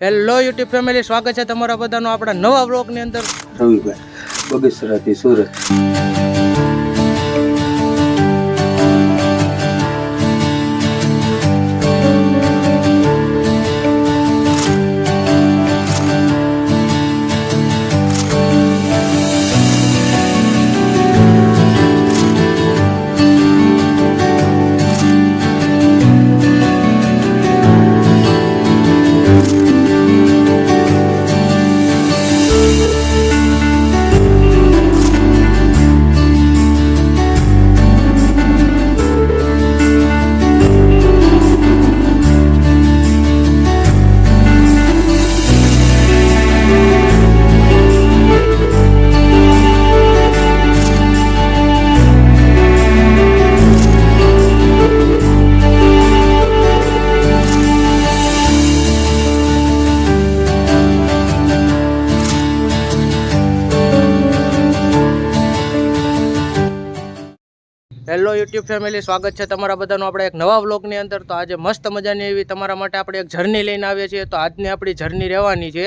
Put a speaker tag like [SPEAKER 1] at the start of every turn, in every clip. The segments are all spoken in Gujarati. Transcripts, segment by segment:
[SPEAKER 1] હેલો યુટ્યુબ ફેમિલી સ્વાગત છે તમારા બધાનો આપણા નવા બ્લોગની અંદર.
[SPEAKER 2] રવિભાઈ બગસરાથી સુરત.
[SPEAKER 1] ફેમિલી સ્વાગત છે તમારા બધાનો. આપણે એક નવા વ્લોગની અંદર તો આજે મસ્ત મજાની એવી તમારા માટે આપણે એક જર્ની લઈને આવીએ છીએ. તો આજની આપણી જર્ની રહેવાની છે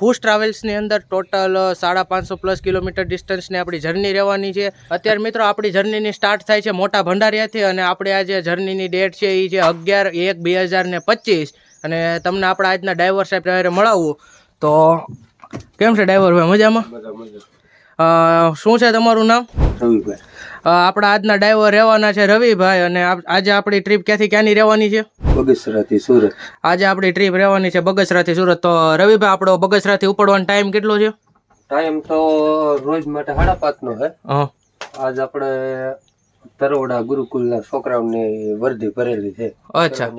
[SPEAKER 1] ખુશ ટ્રાવેલ્સની અંદર ટોટલ સાડા પાંચસો પ્લસ કિલોમીટર ડિસ્ટન્સની આપણી જર્ની રહેવાની છે. અત્યારે મિત્રો આપણી જર્નીની સ્ટાર્ટ થાય છે મોટા ભંડારિયાથી અને આપણે આ જે જર્નીની ડેટ છે એ છે અગિયાર એક બે હજાર ને પચીસ. અને તમને આપણા આજના ડ્રાઈવર સાહેબ ડ્રાઈવરે મળાવવું તો કેમ છે ડ્રાઈવર ભાઈ? મજામાં? શું છે તમારું નામ?
[SPEAKER 2] રવિભાઈ.
[SPEAKER 1] આપણા આજના ડ્રાઈવર રહેવાના છે રવિભાઈ અને આજે આપણી ટ્રીપ ક્યાંથી ક્યાંની રહેવાની છે?
[SPEAKER 2] બગસરાથી સુરત.
[SPEAKER 1] આજે આપણી ટ્રીપ રહેવાની છે બગસરાથી સુરત. તો રવિભાઈ આપણો બગસરાથી ઉપડવાનો ટાઈમ કેટલો છે?
[SPEAKER 2] ટાઈમ તો રોજ માટે સાડા પાંચનો છે. આજ આપણે તરોડા ગુરુકુલના છોકરાઓની વર્ધી ભરેલી છે.
[SPEAKER 1] અચ્છા.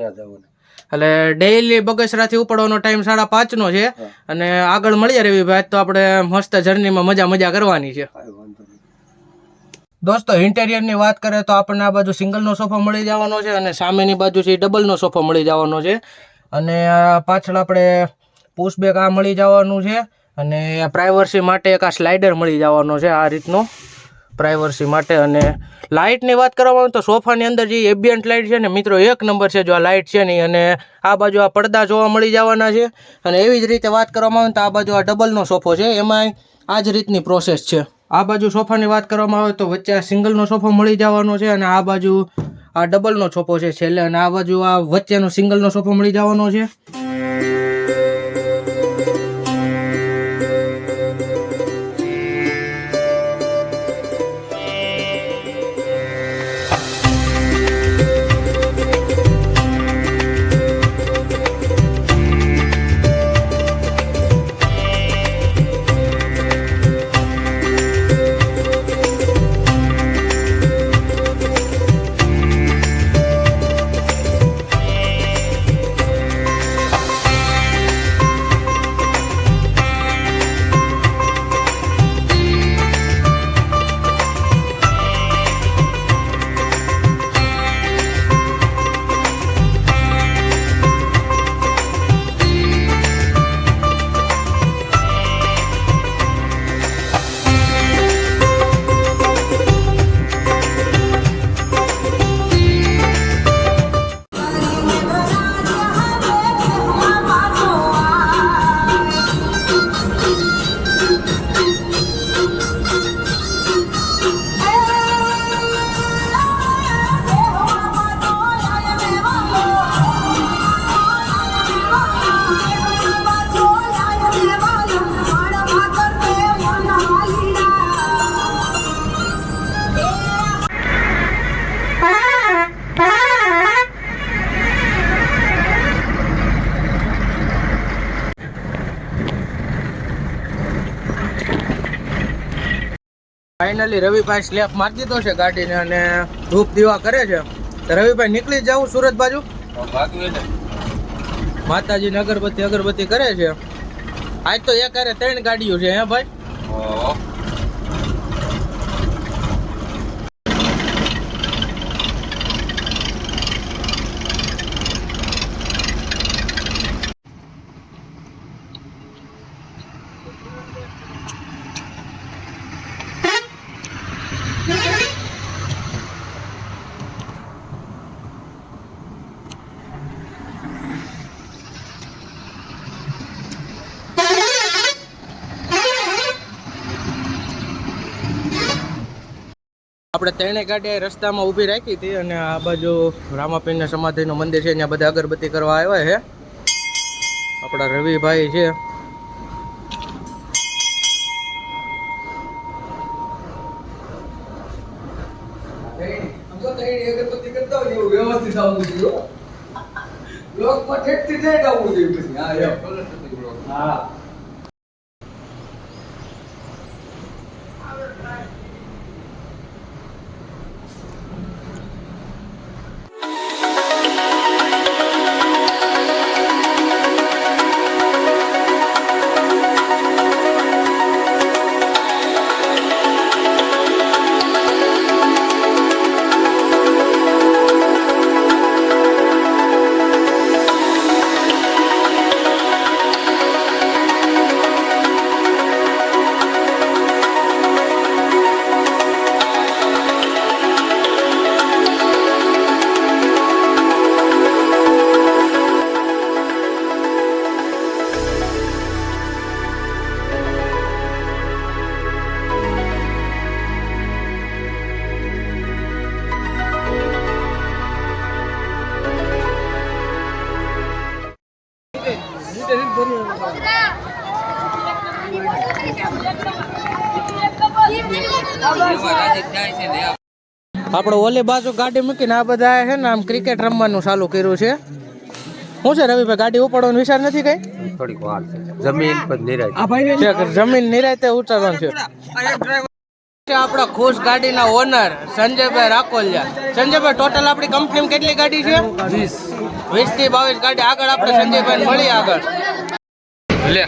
[SPEAKER 1] એટલે ડેઈલી બગસરાથી ઉપડવાનો ટાઈમ સાડા પાંચનો છે અને આગળ મળીએ રવિભાઈ તો આપણે મસ્ત જર્નીમાં મજા મજા કરવાની છે.
[SPEAKER 2] વાંધો
[SPEAKER 1] દોસ્તો ઇન્ટેરિયરની વાત કરીએ તો આપણને આ બાજુ સિંગલનો સોફો મળી જવાનો છે અને સામેની બાજુ છે ડબલનો સોફો મળી જવાનો છે. અને પાછળ આપણે પુશબેક આ મળી જવાનું છે અને પ્રાઇવર્સી માટે એક આ સ્લાઇડર મળી જવાનો છે આ રીતનો પ્રાઇવર્સી માટે. અને લાઇટની વાત કરવામાં આવે તો સોફાની અંદર જે એબિયન્ટ લાઇટ છે ને મિત્રો એક નંબર છે જો આ લાઇટ છે નહીં અને આ બાજુ આ પડદા જોવા મળી જવાના છે. અને એવી જ રીતે વાત કરવામાં આવે તો આ બાજુ આ ડબલનો સોફો છે. એમાં આ જ રીતની પ્રોસેસ છે. આ બાજુ સોફાની વાત કરવામાં આવે તો વચ્ચે આ સિંગલનો સોફો મળી જવાનો છે અને આ બાજુ આ ડબલનો સોફો છે છેલ્લે અને આ બાજુ આ વચ્ચેનો સિંગલનો સોફો મળી જવાનો છે. ફાઇનલી રવિભાઈ સ્લેપ મારી દીધો છે ગાડીને અને ધૂપ દીવા કરે છે. રવિભાઈ નીકળી જાવું સુરત બાજુ. માતાજી અગરબત્તી અગરબત્તી કરે છે. આજ તો એક ત્રણ ગાડીઓ છે હે ભાઈ? આપણે ત્રણે ગાડી રસ્તામાં ઊભી રાખી હતી અને આ બાજુ રામાપીરના સમાધિનું મંદિર છે ત્યાં બધા અગરબત્તી કરવા આવ્યા છે. આપણા રવિભાઈ છે. આપણે ઓલી બાજુ ગાડી મૂકીને આ બધા છે ને આમ ક્રિકેટ રમવાનું ચાલુ કર્યું છે. શું છે રવિભાઈ ગાડી ઉપાડવાનો વિચાર નથી કઈ?
[SPEAKER 2] થોડીક વાર જમીન પર
[SPEAKER 1] નિરાય. જમીન નિરાતે ઉતારવાનું છે. છે આપણા ખુશ ગાડીના ઓનર સંજયભાઈ રાખોલિયા સંજયભાઈ ટોટલ આપણી કંપનીમાં કેટલી ગાડી છે? વીસ. વીસથી બાવીસ ગાડી. આગળ આપણે સંજયભાઈ મળી આગળ. લે.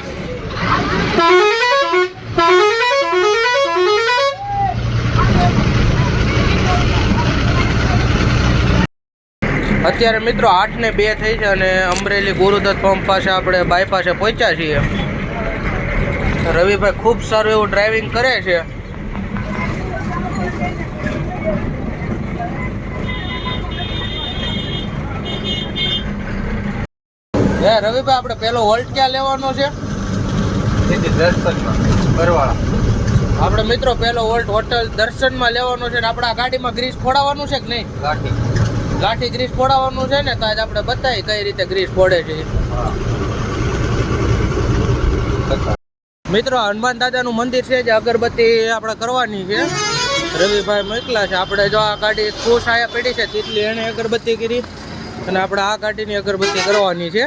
[SPEAKER 1] અત્યારે મિત્રો આઠ ને બે થઈ છે અને અમરેલી ગુરુદત્ત પંપ પાસે આપણે બાયપાસે પહોંચ્યા છીએ. રવિભાઈ ખૂબ સારું એવું ડ્રાઇવિંગ કરે છે. હે રવિભાઈ આપણે પેલો વોલ્ટ ક્યાં લેવાનો છે?
[SPEAKER 2] દર્શનમાં
[SPEAKER 1] આપણે મિત્રો પેલો વોલ્ટ હોટલ દર્શનમાં લેવાનો છે ને આપણા ગાડીમાં ગ્રીસ ફોડાવવાનું છે કે નહીં?
[SPEAKER 2] લાઠી
[SPEAKER 1] ગ્રીસ પોડાવવાનું છે ને, તો આજે આપણે બતાવી કઈ રીતે ગ્રીસ ફોડે છે. મિત્રો, હનુમાન દાદાનું મંદિર છે જે અગરબત્તી આપણે કરવાની છે. રવિભાઈ મોકલા છે. આપણે જો આ ગાડી ખુશ આયા પડી છે, તેટલી એણે અગરબત્તી કરી. અને આપણે આ ગાડીની અગરબત્તી કરવાની છે.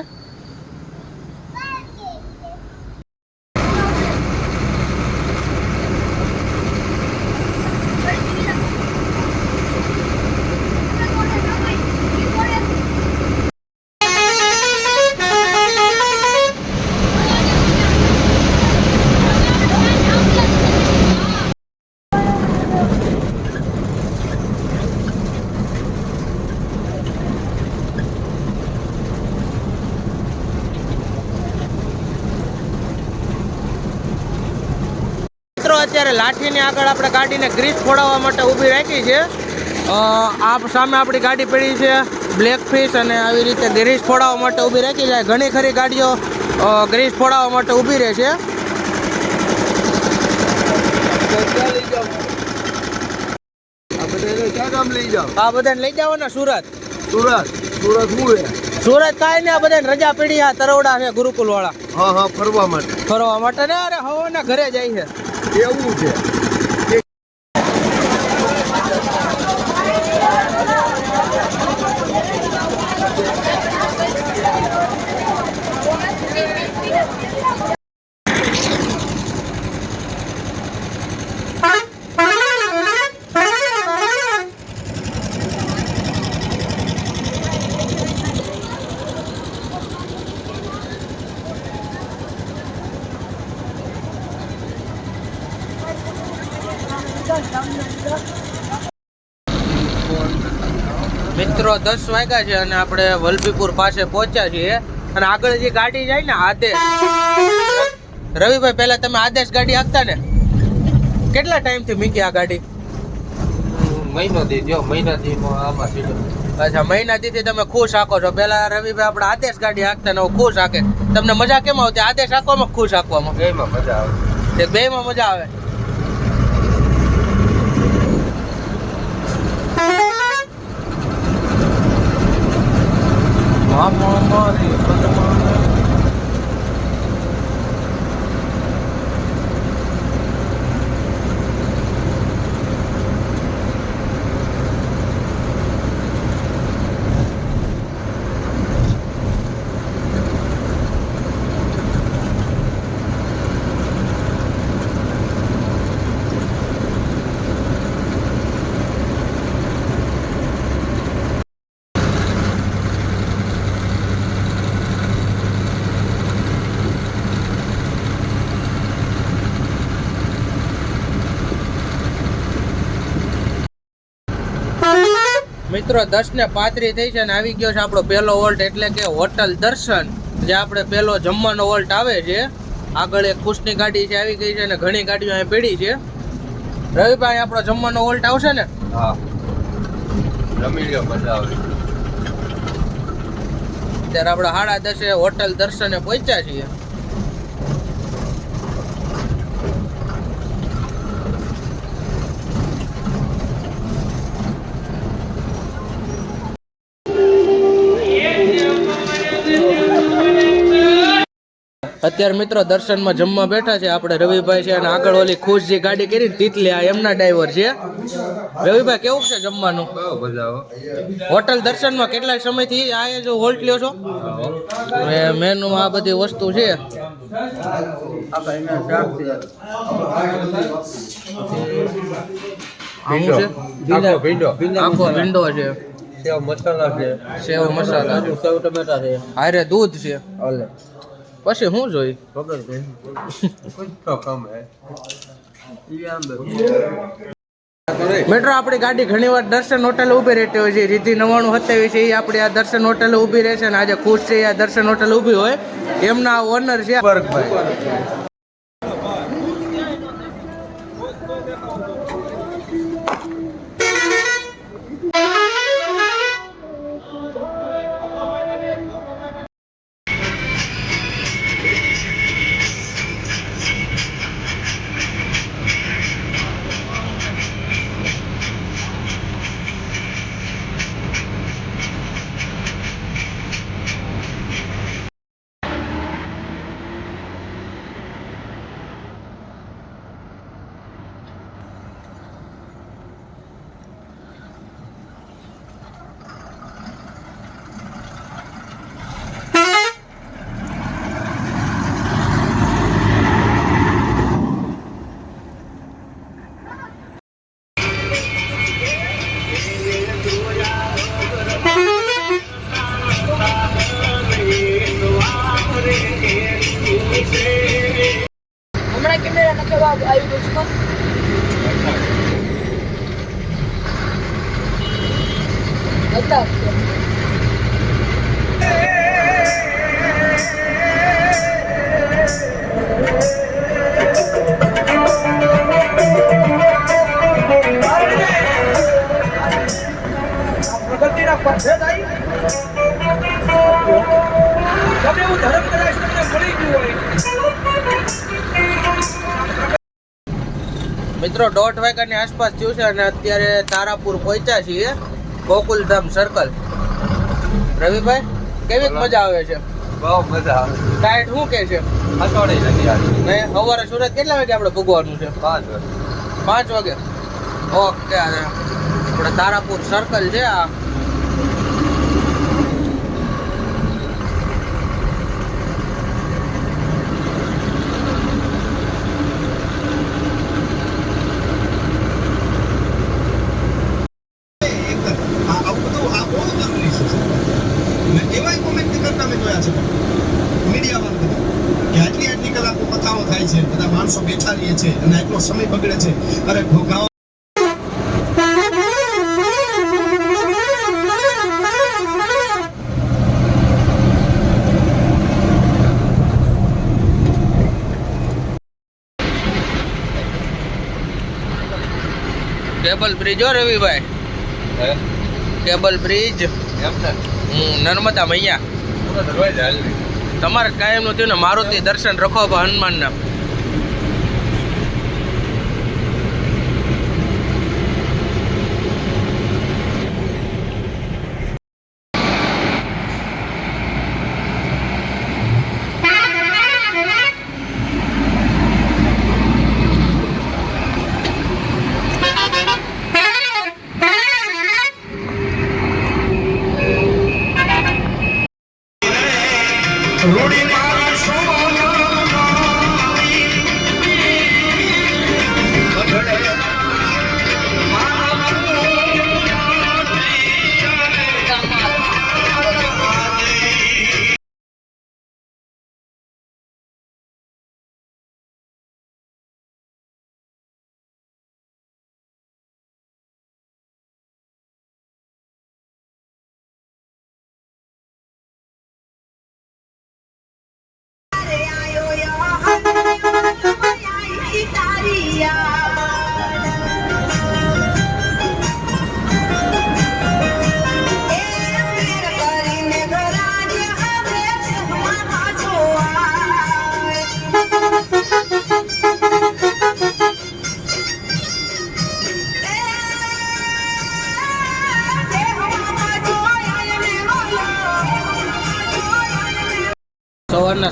[SPEAKER 1] લાઠીની આગળ આપણે ગાડીને ગ્રીસ ફોડાવવા માટે ઊભી રાખી છે. આ સામે આપણી ગાડી પડી છે. બ્લેક ફિશ અને આવી રીતે ગ્રીસ ફોડાવવા માટે ઊભી રાખી છે. ઘણી ખરી ગાડીઓ ગ્રીસ ફોડાવવા માટે ઊભી રહે છે. આ બધાને લઈ જાઓ? ને સુરત.
[SPEAKER 2] સુરત. સુરત હું હે
[SPEAKER 1] સુરત કાંઈ ને આ બધાને રજા પીડી આ તરવડા છે ગુરુકુલ વાળા
[SPEAKER 2] હા હા ફરવા માટે.
[SPEAKER 1] ફરવા માટે ને અરે હવાના ઘરે જાય છે.
[SPEAKER 2] એવું છે
[SPEAKER 1] મિત્રો દસ વાગ્યા છે અને આપણે વલભીપુર પાસે પહોંચ્યા છીએ. અને આગળ જે ગાડી જાય ને આદેશ. રવિભાઈ પહેલા તમે આદેશ ગાડી આપતા ને? કેટલા ટાઈમથી મીકી આ ગાડી?
[SPEAKER 2] મહિનો દી જો મહિના દી આમાં
[SPEAKER 1] અચ્છા મહિના દીથી તમે ખુશ આખો છો. પહેલા રવિભાઈ આપણે આદેશ ગાડી હાંકતા ને ખુશ હાકે તમને મજા કેમ આવતી? આદેશ હાંકવામાં ખુશ હાંકવામાં
[SPEAKER 2] બેમાં મજા આવે.
[SPEAKER 1] બે માં મજા આવે? મામા મારી મિત્રો દસ ને પાંત્રી થઈ છે ને આવી ગયો છે આપણો પહેલો વોલ્ટ એટલે કે હોટલ દર્શન જે આપણે પહેલો જમવાનો વોલ્ટ આવે છે. આગળ એક ખુશની ગાડી છે આવી ગઈ છે અને ઘણી ગાડીઓ અહીં પડી છે. રવિભાઈ આપણો જમવાનો વોલ્ટ આવશે ને?
[SPEAKER 2] હા. રમી ગયો મજા આવે.
[SPEAKER 1] ત્યારે આપણે સાડા દસે હોટલ દર્શને પહોંચ્યા છીએ. અત્યારે મિત્રો દર્શનમાં જમવા બેઠા છે. આપણે રવિભાઈ છે અને આગળ ઓલી ખુશ જે ગાડી કરી તીતલી આ એમના ડ્રાઈવર છે. રવિભાઈ કેવું છે જમવાનું? હોટલ દર્શનમાં કેટલા સમયથી આ જો હોલ્ટ લ્યો છો? મેનુ આ બધી વસ્તુ છે.
[SPEAKER 2] આખો ભીંડો
[SPEAKER 1] છે.
[SPEAKER 2] સેવ મસાલા છે.
[SPEAKER 1] સેવ મસાલા. છે
[SPEAKER 2] સેવ ટમેટા છે.
[SPEAKER 1] હારે દૂધ છે.
[SPEAKER 2] ઓલે
[SPEAKER 1] પછી શું જોઈ? મેટ્રો આપણી ગાડી ઘણી વાર દર્શન હોટલ ઊભી રહેતી હોય છે. રીતિ નવાણું સત્યાવીસ એ આપણી આ દર્શન હોટલ ઊભી રહેશે અને આજે ખુશ છે. આ દર્શન હોટલ ઊભી હોય. એમના ઓનર છે. મિત્રો દોઢ વાગ્યાની આસપાસ થયું છે અને અત્યારે તારાપુર પહોંચ્યા છીએ ગોકુલધામ સર્કલ રવિભાઈ કેવી મજા આવે છે?
[SPEAKER 2] બહુ મજા આવે
[SPEAKER 1] ટાઈટ શું કે છે?
[SPEAKER 2] હસોડી નથી આવી
[SPEAKER 1] સવારે સુરત કેટલા વાગે આપણે ભૂગવાનું છે?
[SPEAKER 2] પાંચ વાગે.
[SPEAKER 1] પાંચ વાગે. ઓકે આપણે તારાપુર સર્કલ છે આ.
[SPEAKER 3] મીડિયામાં કે આટલી આટલી કલાકો કથાઓ થાય છે, બધા માણસો બેઠા રહીએ અને આટલો સમય બગડે છે અરે ઘોઘાઓ
[SPEAKER 1] કેબલ બ્રિજ હો રવિભાઈ. કેબલ બ્રિજ
[SPEAKER 2] ને?
[SPEAKER 1] નર્મદા મૈયા. તમારે કાયમનું થયું ને મારુતિ દર્શન રખો હનુમાનના. બપોરના Rudy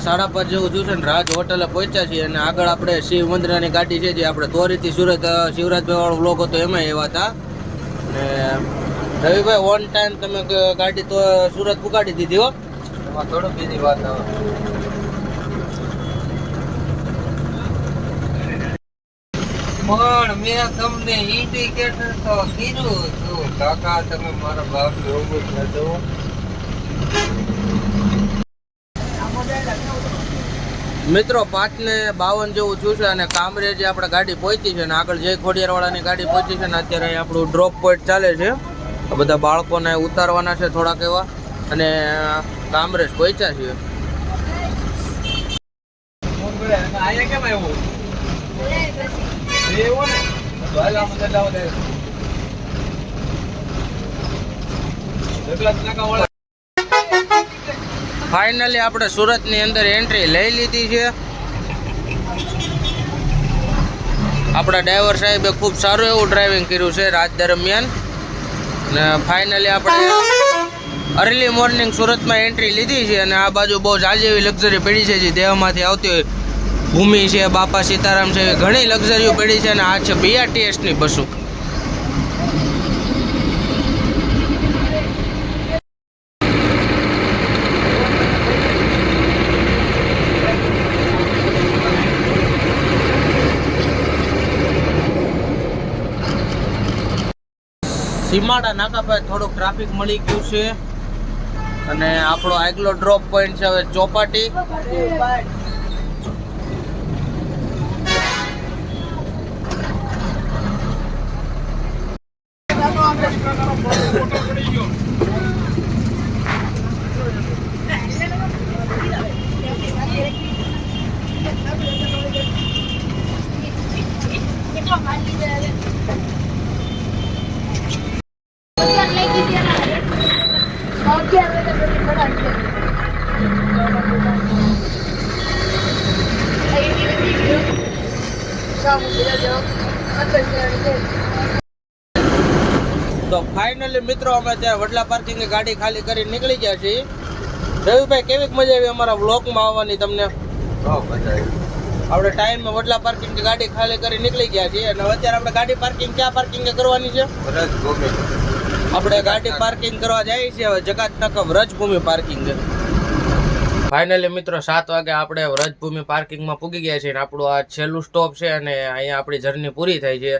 [SPEAKER 1] સાડા પાંચ જેવું થયું છે ને રાજ હોટલે પહોંચ્યા છીએ અને આગળ આપણે શિવ મંદિરની ગાડી છે જે આપણે તોરીથી સુરત શિવરાજભાઈ વાળો બ્લોક હતો એમાં એવા હતા. ને રવિભાઈ ઓન ટાઈમ તમે ગાડી તો સુરત પુગાડી દીધી હો.
[SPEAKER 2] એમાં થોડું બીજી વાત આવે. પણ મેં તમને ઇન્ડિકેટર તો કીધું હતું. કાકા, તમે મારા બાપ એવું ન જુઓ.
[SPEAKER 1] મિત્રો પાંચ ને બાવન જેવું થયું છે અને કામરેજ જે આપણે ગાડી પહોંચી છે અને આગળ જય ખોડિયારવાળાની ગાડી પહોંચી છે ને અત્યારે આપણું ડ્રોપ પોઈન્ટ ચાલે છે. બધા બાળકોને ઉતારવાના છે થોડાક એવા અને કામરેજ પહોંચ્યા છીએ. ફાઇનલી આપણે સુરતની અંદર એન્ટ્રી લઈ લીધી છે. આપણા ડ્રાઈવર સાહેબે ખૂબ સારું એવું ડ્રાઇવિંગ કર્યું છે રાત દરમિયાન. ને ફાઇનલી આપણે અર્લી મોર્નિંગ સુરતમાં એન્ટ્રી લીધી છે અને આ બાજુ બહુ જાજી એવી લક્ઝરી પડી છે જે દેહમાંથી આવતી ભૂમિ છે, બાપા સીતારામ છે ઘણી લક્ઝરીઓ પડી છે અને આ છે બીઆરટીએસની બસો. સીમાડા નાકા પર થોડુંક ટ્રાફિક મળી ગયું છે. અને આપણો આગલો ડ્રોપ પોઈન્ટ છે હવે ચોપાટી. તો ફાઇનલી મિત્રો અમે ત્યાં વડલા પાર્કિંગ ગાડી ખાલી કરી નીકળી ગયા છીએ. રવિભાઈ કેવી મજા આવી અમારા બ્લોકમાં આવવાની તમને? આપણે ટાઈમમાં વડલા પાર્કિંગ ગાડી ખાલી કરી નીકળી ગયા છીએ અને અત્યારે આપણે ગાડી પાર્કિંગ ક્યાં પાર્કિંગ કરવાની છે? આપણે ગાડી પાર્કિંગ કરવા જઈએ છીએ. હવે જકાત નકમ વ્રજભૂમિ પાર્કિંગ ફાઇનલી મિત્રો સાત વાગે આપણે વ્રજભૂમિ પાર્કિંગમાં પૂગી ગયા છીએ અને આપણું આ છેલ્લું સ્ટોપ છે અને અહીંયા આપણી જર્ની પૂરી થાય છે.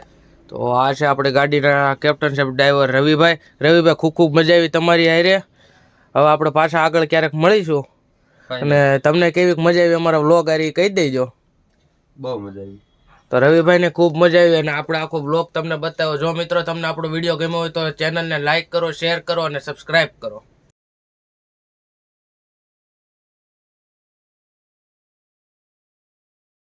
[SPEAKER 1] તો આ છે આપણી ગાડીના કેપ્ટન સાહેબ ડ્રાઈવર રવિભાઈ. રવિભાઈ ખૂબ ખૂબ મજા આવી તમારી હારે. હવે આપણે પાછા આગળ ક્યારેક મળીશું. અને તમને કેવી મજા આવી અમારા વ્લોગ હારી કહી દેજો.
[SPEAKER 2] બહુ મજા આવી.
[SPEAKER 1] તો રવિભાઈને ખૂબ મજા આવી અને આપણે આખો બ્લોગ તમને બતાવ્યો. જો મિત્રો તમને આપણો વીડિયો ગમ્યો હોય તો ચેનલને લાઇક કરો શેર કરો અને સબસ્ક્રાઈબ કરો.